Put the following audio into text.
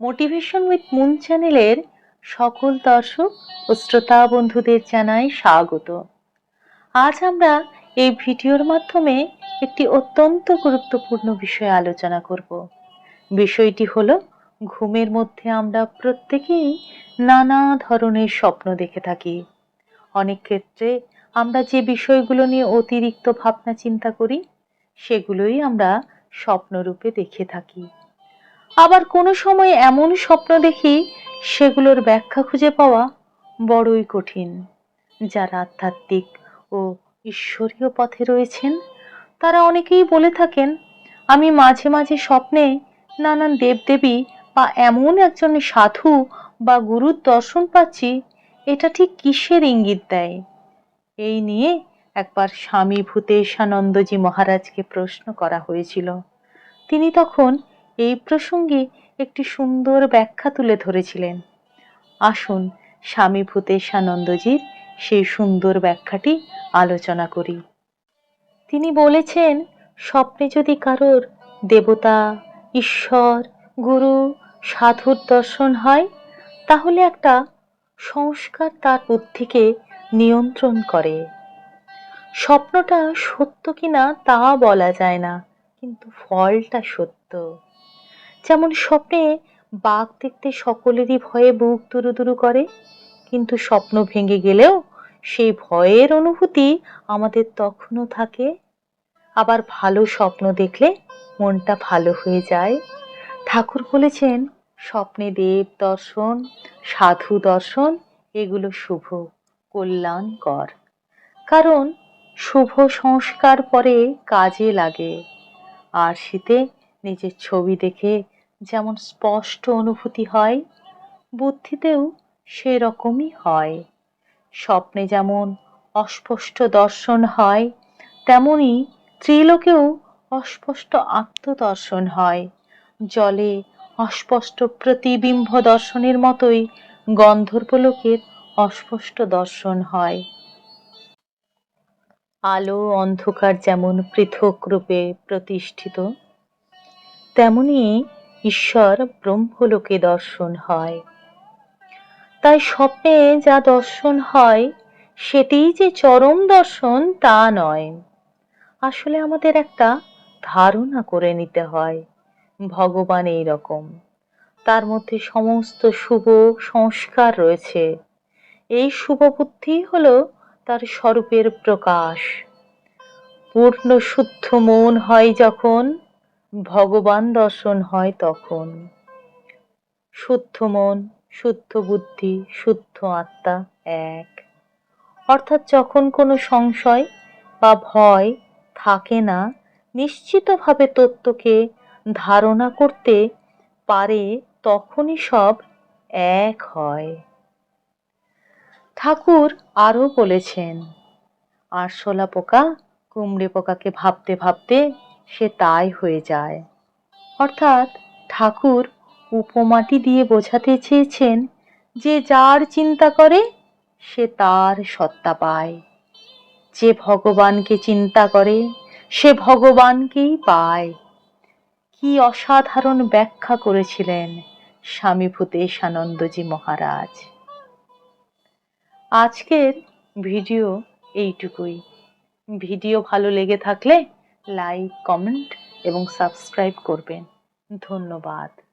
Motivation with moon চ্যানেলের সকল দর্শক ও শ্রোতা বন্ধুদের জানাই স্বাগত। আজ আমরা এই ভিডিওর মাধ্যমে একটি অত্যন্ত গুরুত্বপূর্ণ বিষয়ে আলোচনা করব। বিষয়টি হলো, ঘুমের মধ্যে আমরা প্রত্যেকেই নানা ধরনের স্বপ্ন দেখে থাকি। অনেক ক্ষেত্রে আমরা যে বিষয়গুলো নিয়ে অতিরিক্ত ভাবনা চিন্তা করি, সেগুলোই আমরা স্বপ্নরূপে দেখে থাকি। আবার কোনো সময় এমন স্বপ্ন দেখি সেগুলোর ব্যাখ্যা খুঁজে পাওয়া বড়ই কঠিন। যারা আধ্যাত্মিক ও ঈশ্বরীয় পথে রয়েছেন, তারা অনেকেই বলে থাকেন, আমি মাঝে মাঝে স্বপ্নে নানান দেবদেবী বা এমন একজন সাধু বা গুরুর দর্শন পাচ্ছি, এটা ঠিক কিসের ইঙ্গিত দেয়? এই নিয়ে একবার স্বামী ভূতেশানন্দজি মহারাজকে প্রশ্ন করা হয়েছিল। তিনি তখন এই প্রসঙ্গে একটি সুন্দর ব্যাখ্যা তুলে ধরেছিলেন। আসুন স্বামী ভূতেশানন্দজির সেই সুন্দর ব্যাখ্যাটি আলোচনা করি। তিনি বলেছেন, স্বপ্নে যদি কারোর দেবতা, ঈশ্বর, গুরু, সাধুর দর্শন হয়, তাহলে একটা সংস্কার তার বুদ্ধিকে নিয়ন্ত্রণ করে। স্বপ্নটা সত্য কিনা তা বলা যায় না, কিন্তু ফলটা সত্য। যেমন স্বপ্নে বাঘ দেখতে সকলেরই ভয়ে বুক দুরু দুরু করে, কিন্তু স্বপ্ন ভেঙে গেলেও সেই ভয়ের অনুভূতি আমাদের তখনও থাকে। আবার ভালো স্বপ্ন দেখলে মনটা ভালো হয়ে যায়। ঠাকুর বলেছেন, স্বপ্নে দেব দর্শন, সাধু দর্শন, এগুলো শুভ, কল্যাণকর। কারণ শুভ সংস্কার পরে কাজে লাগে। আর শীতে নিজের ছবি দেখে যেমন স্পষ্ট অনুভূতি হয়, বুদ্ধিতেও সেরকমই হয়। স্বপ্নে যেমন অস্পষ্ট দর্শন হয়, তেমনি ত্রিলোকেও অস্পষ্ট আত্মদর্শন হয়। জলে অস্পষ্ট প্রতিবিম্ব দর্শনের মতোই গন্ধর্বলোকের অস্পষ্ট দর্শন হয়। আলো অন্ধকার যেমন পৃথক রূপে প্রতিষ্ঠিত, তেমনি ঈশ্বর ব্রহ্মলোকে দর্শন হয়। তাই স্বপ্নে যা দর্শন হয় সেটিই যে চরম দর্শন তা নয়। আসলে আমাদের একটা ধারণা করে নিতে হয়, ভগবান এই রকম। তার মধ্যে সমস্ত শুভ সংস্কার রয়েছে। এই শুভ বুদ্ধি হলো তার স্বরূপের প্রকাশ। পূর্ণ শুদ্ধ মন হয় যখন ভগবান দর্শন হয় তখন। শুদ্ধ মন, শুদ্ধ বুদ্ধি, শুদ্ধ আত্মা এক। অর্থাৎ যখন কোনো সংশয় বা ভয় থাকে না, নিশ্চিতভাবে তত্ত্বকে ধারণা করতে পারে তখনই সব এক হয়। ঠাকুর আরও বলেছেন, আরশোলা পোকা, কুমড়ে পোকাকে ভাবতে ভাবতে সে তাই হয়ে যায়। অর্থাৎ ঠাকুর উপমাটি দিয়ে বোঝাতে চেয়েছেন যে যার চিন্তা করে, সে তার সত্তা পায়। যে ভগবানকে চিন্তা করে, সে ভগবানকেই পায়। কি অসাধারণ ব্যাখ্যা করেছিলেন স্বামী ভূতেশানন্দজি মহারাজ। আজকের ভিডিও এইটুকুই। ভিডিও ভালো লেগে থাকলে লাইক কমেন্ট এবং সাবস্ক্রাইব করবেন। ধন্যবাদ।